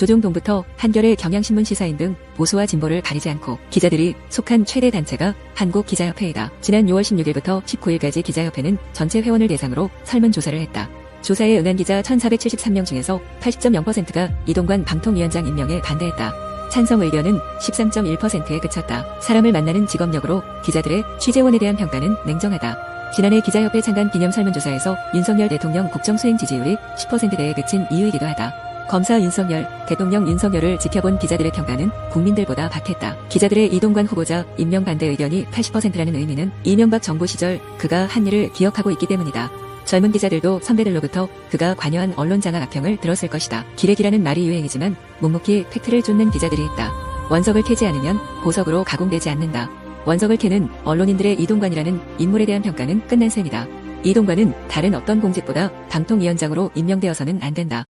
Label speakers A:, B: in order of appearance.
A: 조종동부터 한겨레 경향신문 시사인 등 보수와 진보를 가리지 않고 기자들이 속한 최대 단체가 한국기자협회이다. 지난 6월 16일부터 19일까지 기자협회는 전체 회원을 대상으로 설문조사를 했다. 조사에 응한 기자 1473명 중에서 80.0%가 이동관 방통위원장 임명에 반대했다. 찬성 의견은 13.1%에 그쳤다. 사람을 만나는 직업력으로 기자들의 취재원에 대한 평가는 냉정하다. 지난해 기자협회 창간 기념 설문조사에서 윤석열 대통령 국정수행 지지율이 10%대에 그친 이유이기도 하다. 검사 윤석열, 대통령 윤석열을 지켜본 기자들의 평가는 국민들보다 박했다. 기자들의 이동관 후보자 임명 반대 의견이 80%라는 의미는 이명박 정부 시절 그가 한 일을 기억하고 있기 때문이다. 젊은 기자들도 선배들로부터 그가 관여한 언론 장악 악평을 들었을 것이다. 기레기라는 말이 유행이지만 묵묵히 팩트를 쫓는 기자들이 있다. 원석을 캐지 않으면 보석으로 가공되지 않는다. 원석을 캐는 언론인들의 이동관이라는 인물에 대한 평가는 끝난 셈이다. 이동관은 다른 어떤 공직보다 방통위원장으로 임명되어서는 안 된다.